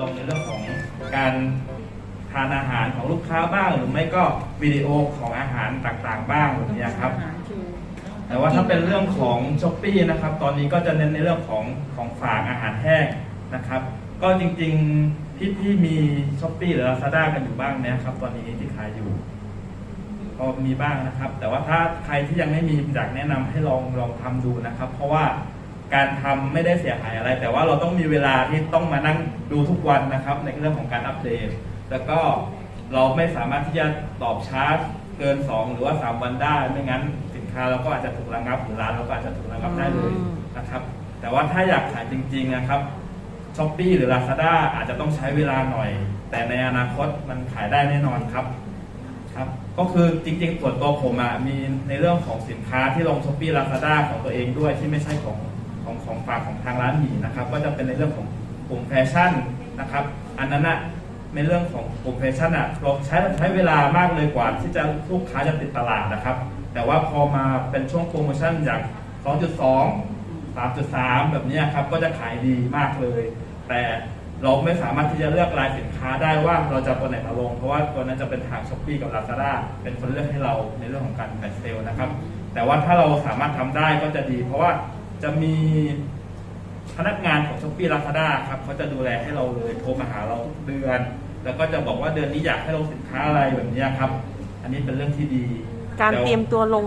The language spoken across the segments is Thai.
ลงในเรื่องของการทานอาหารของลูกค้าบ้าง หรือไม่ก็วิดีโอของอาหารต่างๆ บ้างแบบนี้ครับ แต่ว่าถ้าเป็นเรื่องของช้อปปีนะครับ ตอนนี้ก็จะเน้นในเรื่องของของฝากอาหารแห้งนะครับ ก็จริงๆพี่พี่มีช้อปปีหรือลาซาด้ากันอยู่บ้างไหมครับ ตอนนี้ที่ขายอยู่ก็มีบ้างนะครับ แต่ว่าถ้าใครที่ยังไม่มีอยากแนะนำให้ลองลองทำดูนะครับ เพราะว่า การทำไม่ได้เสียหายอะไร แต่ว่าเราต้องมีเวลาที่ต้องมานั่งดูทุกวันนะครับ ในเรื่องของการอัปเดต แล้วก็เราไม่สามารถที่จะตอบช้าเกิน 2 หรือว่า 3 วันได้ ไม่งั้นสินค้าเราก็อาจจะถูกระงับหรือร้านเราก็อาจจะถูกระงับได้เลยนะครับ แต่ว่าถ้าอยากขายจริงๆนะครับช้อปปีหรือ Lazada อาจจะต้องใช้เวลาหน่อย แต่ในอนาคตมันขายได้แน่นอนครับครับก็คือจริงๆส่วนตัวผมอะมีในเรื่องของสินค้าที่ลงช้อปปี้ลาซาด้าของตัวเองด้วยที่ไม่ใช่ของ ของของฝากของทางร้านหมีนะครับ ก็จะเป็นในเรื่องของกลุ่มแฟชั่นนะครับ อันนั้นอะในเรื่องของกลุ่มแฟชั่นอะเราใช้ใช้เวลามากเลยกว่า ที่จะลูกค้าจะติดตลาดนะครับ แต่ว่าพอมาเป็นช่วงโปรโมชั่นอย่าง 2.2 3.3 แบบนี้ครับก็จะขายดีมากเลย แต่เราไม่สามารถที่จะเลือกรายสินค้าได้ว่าเราจะตัวไหนมาลง เพราะว่าตัวนั้นจะเป็นทางช้อปปีกับ Lazada เป็นคนเลือกให้เราในเรื่องของการแฟลชเซลนะครับ แต่ว่าถ้าเราสามารถทำได้ก็จะดี เพราะว่า จะมีพนักงานของช้อปปี้ลาซาด้าครับเขาจะดูแลให้เราเลยโทรมาหาเราทุกเดือน แล้วก็จะบอกว่าเดือนนี้อยากให้ลงสินค้าอะไรแบบเนี้ยครับ อันนี้เป็นเรื่องที่ดีการดี๋วเตรียมตัวลง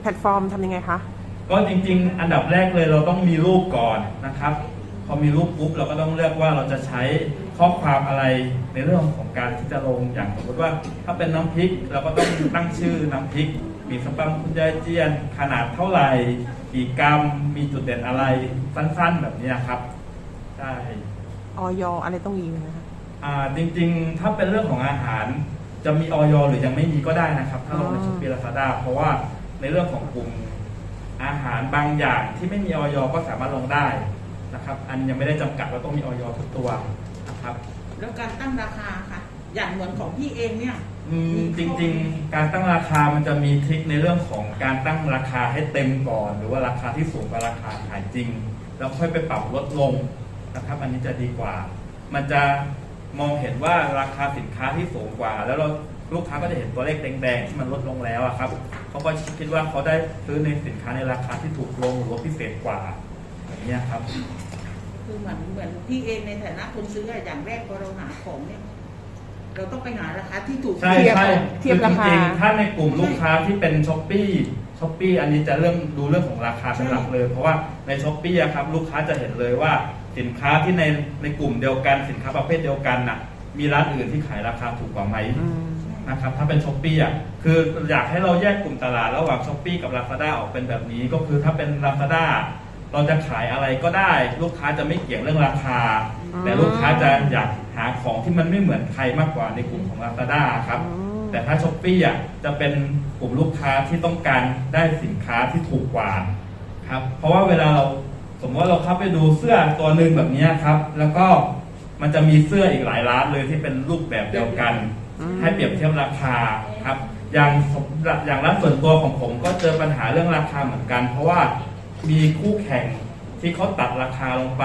แพลตฟอร์มทำยังไงคะก็จริง ๆ อันดับแรกเลยเราต้องมีรูปก่อนนะครับ พอมีรูปปุ๊บเราก็ต้องเลือกว่าเราจะใช้ข้อความอะไรในเรื่องของการที่จะลงอย่างสมมติว่า ถ้าเป็นน้ำพริกเราก็ต้องตั้งชื่อน้ำพริก มีสปัมคุณยายเจียน ขนาดเท่าไหร่กี่กรัมมีจุดเด่นอะไรสั้นๆ แบบเนี้ยครับใช่ออยอะไรต้องมีไหมคะ อ่าจริงๆ ถ้าเป็นเรื่องของอาหารจะมีออยหรือยังไม่มีก็ได้นะครับ ถ้าลงในอ๋อช้อปปี้ลาซาด้าเพราะว่าในเรื่องของกลุ่มอาหารบางอย่างที่ไม่มีออยก็สามารถลงได้นะครับ อันยังไม่ได้จำกัดว่าต้องมีออยทุกตัวนะครับ แล้วการตั้งราคาค่ะ อย่างเหมือนของพี่เองเนี่ยอืมจริง ๆ การตั้งราคามันจะมีทริคในเรื่องของการตั้งราคาให้เต็มก่อน หรือว่าราคาที่สูงกว่าราคาขายจริง แล้วค่อยไปปรับลดลงนะครับ อันนี้จะดีกว่า มันจะมองเห็นว่าราคาสินค้าที่สูงกว่า แล้วเราลูกค้าก็จะเห็นตัวเลขแดงๆที่มันลดลงแล้วอะครับเขาก็คิดว่าเขาได้ซื้อในสินค้าในราคาที่ถูกลงหรือว่าพิเศษกว่าอย่างนี้ยครับ คือเหมือนเหมือนพี่เองในฐานะคนซื้ออะอย่างแรกพอเราหาของเนี่ย เราต้องไปหาราคาที่ถูก ใช่เทียบใช่เทียบราคา อจงๆถ้าในกลุ่มลูกค้าที่เป็นช้อปปี้ช้อปปี้อันนี้จะเรื่องดูเรื่องของราคาเป็นหลักเลย เพราะว่าในช้อปปี้ครับลูกค้าจะเห็นเลยว่าสินค้าที่ในในกลุ่มเดียวกันสินค้าประเภทเดียวกันน่ะมีร้านอื่นที่ขายราคาถูกกว่าไหม อืม นะครับถ้าเป็นช้อปปี้อะคืออยากให้เราแยกกลุ่มตลาดระหว่างช้อปปี้กับ Lazada ออกเป็นแบบนี้ก็คือถ้าเป็น Lazada เราจะขายอะไรก็ได้ ลูกค้าจะไม่เกี่ยงเรื่องราคาอืม แต่ลูกค้าจะอยากหาของที่มันไม่เหมือนใครมากกว่าในกลุ่มของ Lazada ครับอืมแต่ถ้าช้อปปี้อะจะเป็นกลุ่มลูกค้าที่ต้องการได้สินค้าที่ถูกกว่าครับ เพราะว่าเวลาเราสมมติว่าเราเข้าไปดูเสื้อตัวหนึ่งแบบเนี้ยครับ แล้วก็มันจะมีเสื้ออีกหลายร้านเลยที่เป็นรูปแบบเดียวกันอืมให้เปรียบเทียบราคาครับ อย่างสมอย่างร้านส่วนตัวของผมก็เจอปัญหาเรื่องราคาเหมือนกัน เพราะว่ามีคู่แข่งที่เขาตัดราคาลงไป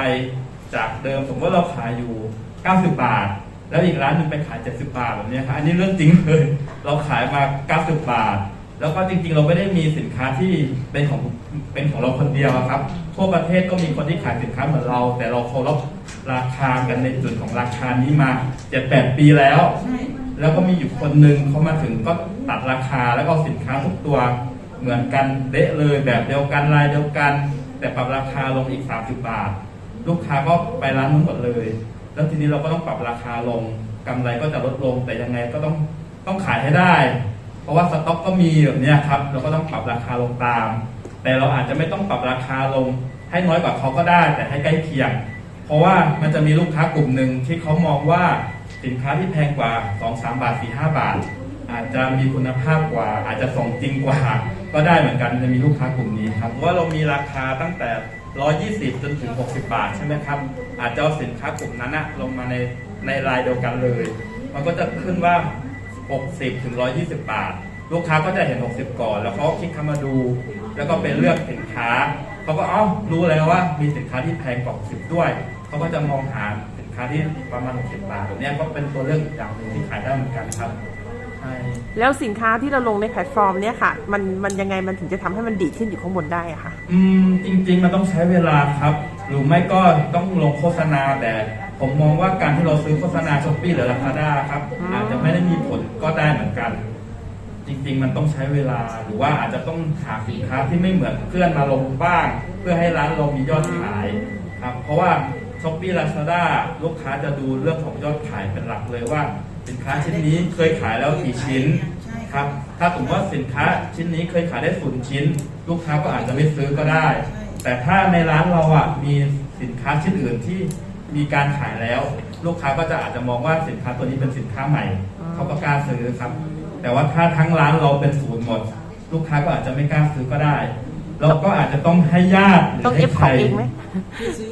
จากเดิมสมมติว่าเราขายอยู่ 90 บาท แล้วอีกร้านหนึงไปขาย 70 บาทแบบนี้ครับอันนี้เรื่องจริงเลย เราขายมา 90 บาท แล้วก็จริงๆ เราไม่ได้มีสินค้าที่เป็นของเป็นของเราคนเดียวครับ ทั่วประเทศก็มีคนที่ขายสินค้าเหมือนเรา แต่เราเคารพราคากันในจุดของราคานี้มา7-8ปีแล้ว แล้วก็มีอยู่คนหนึ่งเขามาถึงก็ตัดราคาแล้วก็สินค้าทุกตัวเหมือนกันเดะเลยแบบเดียวกันลายเดียวกัน แต่ปรับราคาลงอีก 30 บาท ลูกค้าก็ไปร้านนู้นหมดเลย แล้วทีนี้เราก็ต้องปรับราคาลงกำไรก็จะลดลงแต่ยังไงก็ต้องต้องขายให้ได้ เพราะว่าสต็อกก็มีแบบเนี้ยครับ เราก็ต้องปรับราคาลงตาม แต่เราอาจจะไม่ต้องปรับราคาลง ให้น้อยกว่าเขาก็ได้ แต่ให้ใกล้เคียง เพราะว่ามันจะมีลูกค้ากลุ่มหนึ่งที่เขามองว่าสินค้าที่แพงกว่า 2 3 บาท 4 5 บาท อาจจะมีคุณภาพกว่า อาจจะส่งจริงกว่า ก็ได้เหมือนกันจะมีลูกค้ากลุ่มนี้ครับว่าเรามีราคาตั้งแต่ 120 จนถึง 60 บาทใช่ไหมครับ อาจจะเอาสินค้ากลุ่มนั้นนะลงมาในในรายเดียวกันเลย มันก็จะขึ้นว่า 60 ถึง 120 บาท ลูกค้าก็จะเห็น 60 ก่อน แล้วเขาก็คลิกเข้ามาดู แล้วก็ไปเลือกสินค้า เขาก็เอ้ารู้แล้วว่ามีสินค้าที่แพงกว่า 60 ด้วย เขาก็จะมองหาสินค้าที่ประมาณ 60 บาทแบบนี้ก็เป็นตัวเลือกอีกอย่างหนึ่งที่ขายได้เหมือนกันครับ ใช่แล้วสินค้าที่เราลงในแพลตฟอร์มเนี่ยค่ะ มันมันยังไงมันถึงจะทำให้มันดีดขึ้นอยู่ข้างบนได้อะค่ะ อืมจริงๆมันต้องใช้เวลาครับ หรือไม่ก็ต้องลงโฆษณาแต่ผมมองว่าการที่เราซื้อโฆษณาช้อปปี้หรือลาซาด้าครับ อืม อาจจะไม่ได้มีผลก็ได้เหมือนกัน จริง ๆ มันต้องใช้เวลาหรือว่าอาจจะต้องหาสินค้าที่ไม่เหมือนเพื่อนมาลงบ้าง เพื่อให้ร้านเรามียอดขายครับ เพราะว่าช้อปปี้ลาซาด้าลูกค้าจะดูเรื่องของยอดขายเป็นหลักเลยว่า สินค้าชิ้นนี้เคยขายแล้วกี่ชิ้นใช่ครับ ถ้าสมมติว่าสินค้าชิ้นนี้เคยขายได้ศูนย์ชิ้น ลูกค้าก็อาจจะไม่ซื้อก็ได้ แต่ถ้าในร้านเราอะมีสินค้าชิ้นอื่นที่มีการขายแล้ว ลูกค้าก็จะอาจจะมองว่าสินค้าตัวนี้เป็นสินค้าใหม่อืมเขาก็กล้าซื้อครับ แต่ว่าถ้าทั้งร้านเราเป็นศูนย์หมด ลูกค้าก็อาจจะไม่กล้าซื้อก็ได้เราก็อาจจะต้องให้ญาติหรือต้องให้เอฟใคขรองเองไหม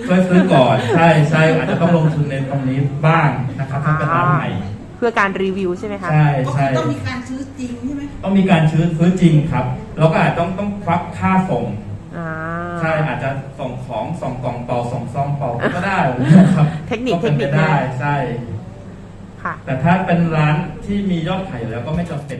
ช่วยซื้อก่อน ใช่ใช่อาจจะต้องลงทุนในตรงนี้บ้างนะครับถ้าเป็นร้านใหม่เพื่อการรีวิวใช่ไหมคะ ใช่ก็คืใช่อต้องมีการซื้อจริงใช่ไหมต้องมีการซื้อซื้อจริงครับเราก็อาจต้องต้องควักค่าส่ง อ่า ใช่อาจจะส่งของส่งกล่องต่อส่งซองต่อก็ได้นะครับเทคนิคก็เป็นเทคนิไปคได้มากใช่ ค่ะ แต่ถ้าเป็นร้านที่มียอดขายอยู่แล้วก็ไม่จำเป็น